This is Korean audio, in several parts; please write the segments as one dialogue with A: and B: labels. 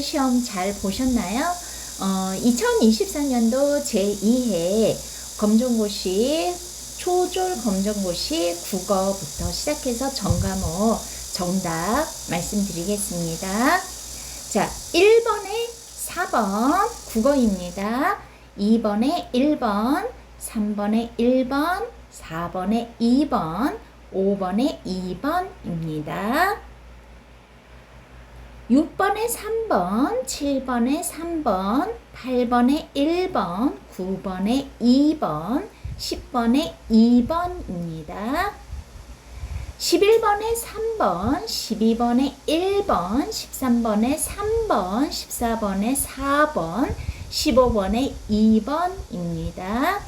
A: 시험 잘 보셨나요? 어, 2024년도 제2회 검정고시 초졸 검정고시 국어부터 시작해서 전과목 정답 말씀드리겠습니다. 자, 1번에 4번 국어입니다. 2번에 1번, 3번에 1번, 4번에 2번, 5번에 2번입니다. 6번에 3번, 7번에 3번, 8번에 1번, 9번에 2번, 10번에 2번입니다. 11번에 3번, 12번에 1번, 13번에 3번, 14번에 4번, 15번에 2번입니다.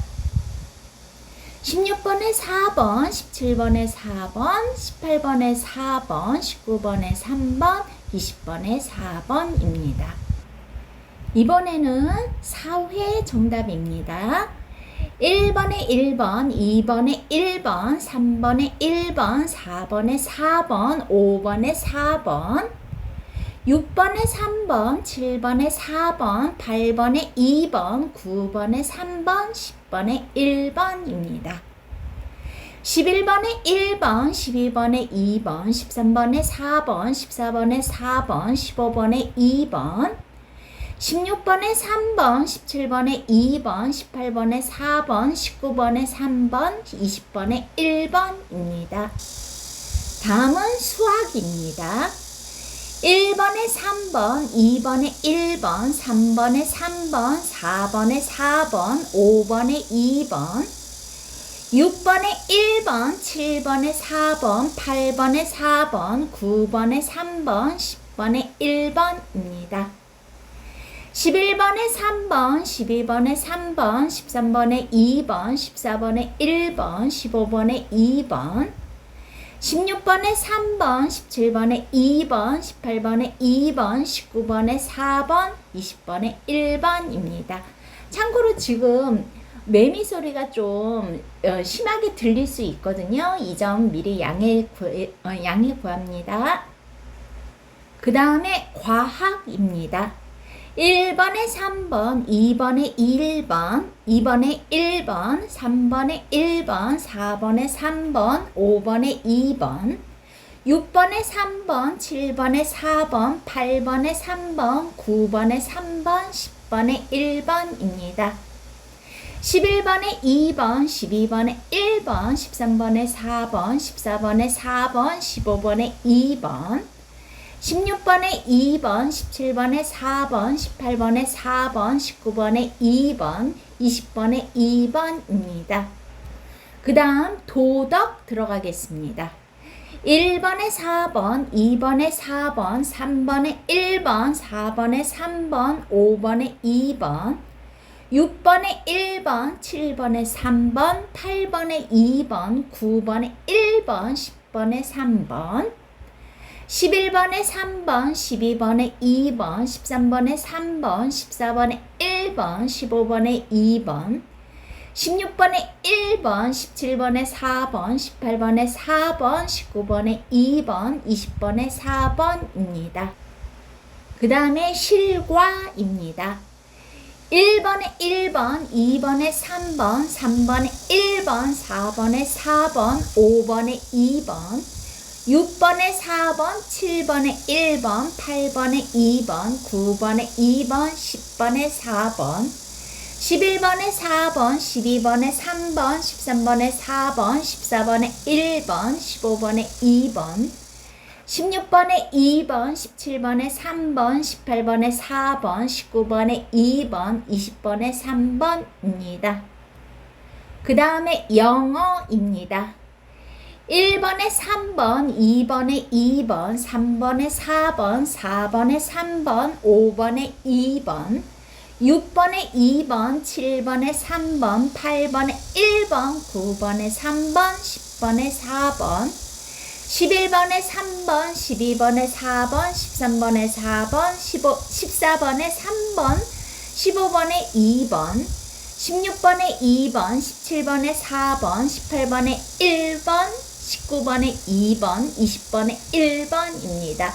A: 16번에 4번, 17번에 4번, 18번에 4번, 19번에 3번, 20번에 4번입니다. 이번에는 4회 정답입니다. 1번에 1번, 2번에 1번, 3번에 1번, 4번에 4번, 5번에 4번, 6번에 3번, 7번에 4번, 8번에 2번, 9번에 3번, 10번에 1번입니다. 11번에 1번, 12번에 2번, 13번에 4번, 14번에 4번, 15번에 2번, 16번에 3번, 17번에 2번, 18번에 4번, 19번에 3번, 20번에 1번입니다. 다음은 수학입니다. 1번에 3번, 2번에 1번, 3번에 3번, 4번에 4번, 5번에 2번, 6번에 1번, 7번에 4번, 8번에 4번, 9번에 3번, 10번에 1번입니다. 11번에 3번, 12번에 3번, 13번에 2번, 14번에 1번, 15번에 2번, 16번에 3번, 17번에 2번, 18번에 2번, 19번에 4번, 20번에 1번입니다. 참고로 지금 매미 소리가 좀 어, 심하게 들릴 수 있거든요. 이 점 미리 양해, 구, 어, 양해 구합니다. 그 다음에 과학입니다. 1번에 3번, 2번에 1번, 2번에 1번, 3번에 1번, 4번에 3번, 5번에 2번, 6번에 3번, 7번에 4번, 8번에 3번, 9번에 3번, 10번에 1번입니다. 11번에 2번, 12번에 1번, 13번에 4번, 14번에 4번, 15번에 2번, 16번에 2번, 17번에 4번, 18번에 4번, 19번에 2번, 20번에 2번입니다. 그 다음 도덕 들어가겠습니다. 1번에 4번, 2번에 4번, 3번에 1번, 4번에 3번, 5번에 2번, 6번에 1번, 7번에 3번, 8번에 2번, 9번에 1번, 10번에 3번, 11번에 3번, 12번에 2번, 13번에 3번, 14번에 1번, 15번에 2번, 16번에 1번, 17번에 4번, 18번에 4번, 19번에 2번, 20번에 4번입니다. 그 다음에 실과입니다. 1번에 1번, 2번에 3번, 3번에 1번, 4번에 4번, 5번에 2번, 6번에 4번, 7번에 1번, 8번에 2번, 9번에 2번, 10번에 4번, 11번에 4번, 12번에 3번, 13번에 4번, 14번에 1번, 15번에 2번, 16번에 2번, 17번에 3번, 18번에 4번, 19번에 2번, 20번에 3번입니다. 그 다음에 영어입니다. 1번에 3번, 2번에 2번, 3번에 4번, 4번에 3번, 5번에 2번, 6번에 2번, 7번에 3번, 8번에 1번, 9번에 3번, 10번에 4번, 11번에 3번, 12번에 4번, 13번에 4번, 15, 14번에 3번, 15번에 2번, 16번에 2번, 17번에 4번, 18번에 1번, 19번에 2번, 20번에 1번입니다.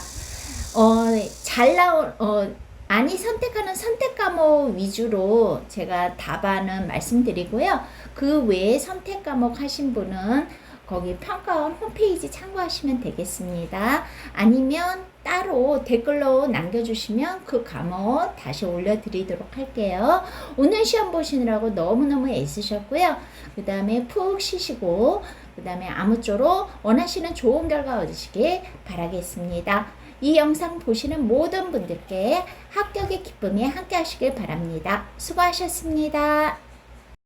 A: 어, 잘 나온, 어, 아니 선택하는 선택 과목 위주로 제가 답안은 말씀드리고요. 그 외에 선택 과목 하신 분은 거기 평가원 홈페이지 참고하시면 되겠습니다. 아니면 따로 댓글로 남겨주시면 그 과목 다시 올려드리도록 할게요. 오늘 시험 보시느라고 너무너무 애쓰셨고요. 그 다음에 푹 쉬시고 그 다음에 아무쪼록 원하시는 좋은 결과 얻으시길 바라겠습니다. 이 영상 보시는 모든 분들께 합격의 기쁨에 함께 하시길 바랍니다. 수고하셨습니다.